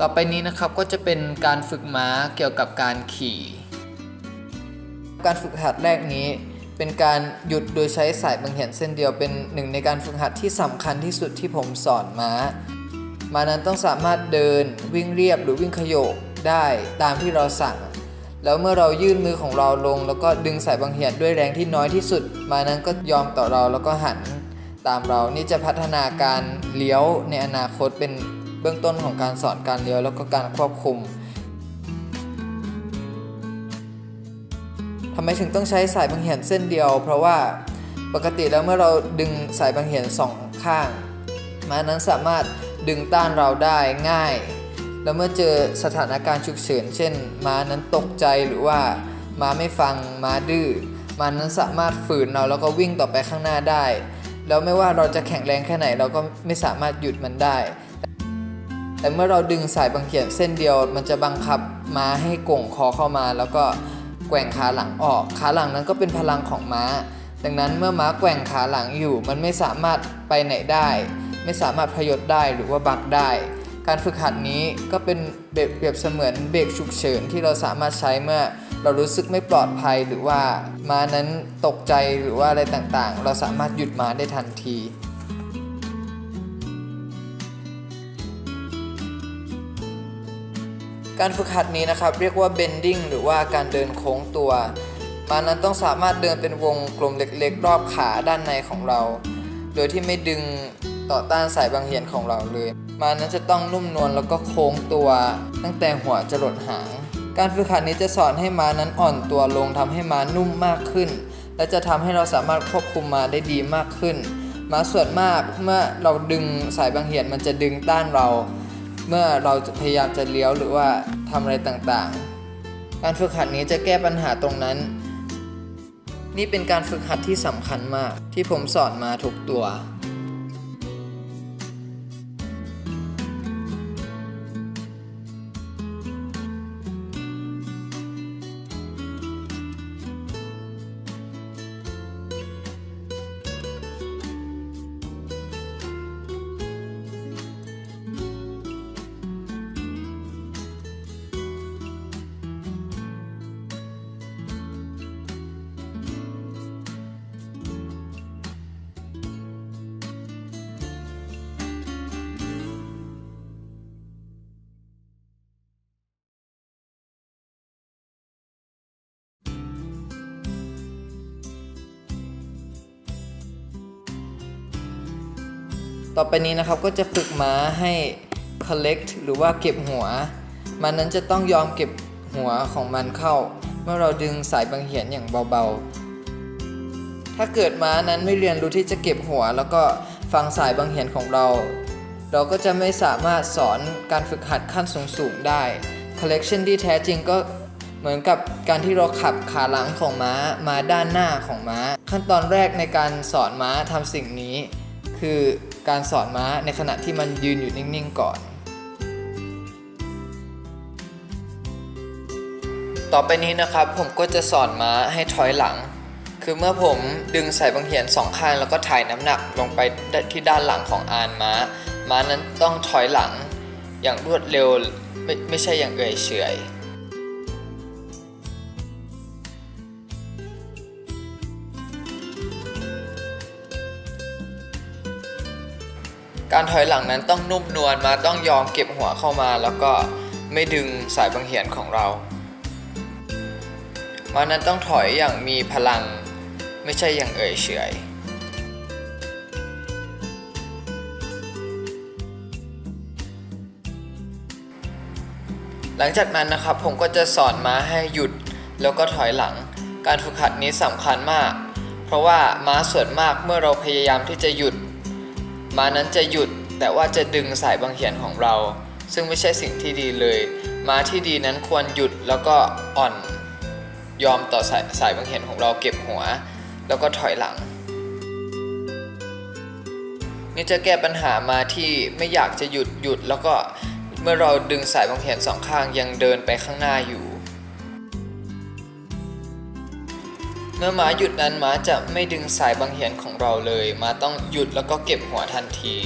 ต่อไปนี้นะครับก็จะเป็นการฝึกม้าเกี่ยวกับการขี่ การฝึกหัดแรกนี้เป็นการหยุดโดยใช้สายบังเหียนเส้นเดียวเป็นหนึ่งในการฝึกหัดที่สำคัญที่สุดที่ผมสอนม้า ม้านั้นต้องสามารถเดินวิ่งเรียบหรือวิ่งขยโยกได้ตามที่เราสั่ง แล้วเมื่อเรายื่นมือของเราลง แล้วก็ดึงสายบังเหียนด้วยแรงที่น้อยที่สุด ม้านั้นก็ยอมต่อเราแล้วก็หันตามเรานี่จะพัฒนาการเลี้ยวในอนาคตเป็น เบื้องต้นของการสอนการเลี้ยวแล้วก็การควบคุมทำไมถึงต้องใช้สายบังเหียนเส้นเดียว เพราะว่าปกติแล้วเมื่อเราดึงสายบังเหียนสองข้างมานั้นสามารถดึงต้านเราได้ง่าย แล้วเมื่อเจอสถานการณ์ฉุกเฉินเช่น ม้านั้นตกใจหรือว่าม้าไม่ฟังม้าดื้อม้านั้นสามารถฝืนเราแล้วก็วิ่งต่อไปข้างหน้าได้ แล้วไม่ว่าเราจะแข็งแรงแค่ไหนเราก็ไม่สามารถหยุดมันได้ แต่เมื่อเราดึงสายบังเขียนเส้นเดียว มันจะบังคับม้าให้ก่งคอเข้ามา แล้วก็แกว่งขาหลังออก ขาหลังนั้นก็เป็นพลังของม้า ดังนั้นเมื่อม้าแกว่งขาหลังอยู่ มันไม่สามารถไปไหนได้ ไม่สามารถพยศได้หรือว่าบักได้ การฝึกหัดนี้ก็เป็นเบเปรียบเสมือนเบรกฉุกเฉินที่เราสามารถใช้เมื่อเรารู้สึกไม่ปลอดภัยหรือว่าม้านั้นตกใจหรือว่าอะไรต่างๆ เราสามารถหยุดม้าได้ทันที การฝึกหัดนี้นะครับเรียกว่า bending หรือว่าการเดินโค้งตัวมานั้นต้องสามารถเดินเป็นวงกลมเล็กๆ รอบขาด้านในของเรา โดยที่ไม่ดึงต่อต้านสายบางเหียนของเราเลย มานั้นจะต้องนุ่มนวลแล้วก็โค้งตัวตั้งแต่หัวจรดหาง การฝึกหัดนี้จะสอนให้ม้านั้นอ่อนตัวลงทำให้ม้านุ่มมากขึ้น และจะทำให้เราสามารถควบคุมม้าได้ดีมากขึ้น ม้าส่วนมากเมื่อเราดึงสายบางเหียนมันจะดึงต้านเรา เมื่อเราพยายามจะเลี้ยวหรือว่าทำอะไรต่างๆ การฝึกหัดนี้จะแก้ปัญหาตรงนั้น นี่เป็นการฝึกหัดที่สำคัญมากที่ผมสอนมาทุกตัว ต่อไปนี้นะครับก็จะฝึกม้าให้ collect หรือว่าเก็บหัว มันนั้นจะต้องยอมเก็บหัวของมันเข้า เมื่อเราดึงสายบังเหียนอย่างเบาๆ ถ้าเกิดม้านั้นไม่เรียนรู้ที่จะเก็บหัว แล้วก็ฟังสายบังเหียนของเรา เราก็จะไม่สามารถสอนการฝึกหัดขั้นสูงๆได้ collection ที่แท้จริงก็เหมือนกับการที่เราขับขาหลังของม้ามาด้านหน้าของม้า ขั้นตอนแรกในการสอนม้าทำสิ่งนี้ คือ การสอนม้าในขณะที่มันยืนอยู่นิ่งๆก่อน ต่อไปนี้นะครับผมก็จะสอนม้าให้ถอยหลัง คือเมื่อผมดึงสายบังเหียนสองข้างแล้วก็ถ่ายน้ำหนักลงไปที่ด้านหลังของอานม้า ม้านั้นต้องถอยหลังอย่างรวดเร็วไม่ไม่ใช่อย่างเอื่อยเฉย การถอยหลังนั้นต้องนุ่มนวลมาต้องยอมเก็บหัวเข้ามา แล้วก็ไม่ดึงสายบังเหียนของเรามานั้นต้องถอยอย่างมีพลังไม่ใช่อย่างเอ่ยเฉยหลังจากนั้นนะครับผมก็จะสอนม้าให้หยุดแล้วก็ถอยหลัง การฝึกหัดนี้สำคัญมาก เพราะว่าม้าส่วนมากเมื่อเราพยายามที่จะหยุด ม้านั้นจะหยุดแต่ว่าจะดึงสายบังเหียนของเรา ซึ่งไม่ใช่สิ่งที่ดีเลยม้าที่ดีนั้นควรหยุดแล้วก็อ่อนยอมต่อสายสายบังเหียนของเราเก็บหัว แล้วก็ถอยหลัง นี่จะแก้ปัญหามาที่ไม่อยากจะหยุดหยุดแล้วก็เมื่อเราดึงสายบังเหียนสองข้างยังเดินไปข้างหน้าอยู่ เมื่อม้าหยุดนั้นม้าจะไม่ดึงสายบังเหียนของเราเลย ม้าต้องหยุดแล้วก็เก็บหัวทันที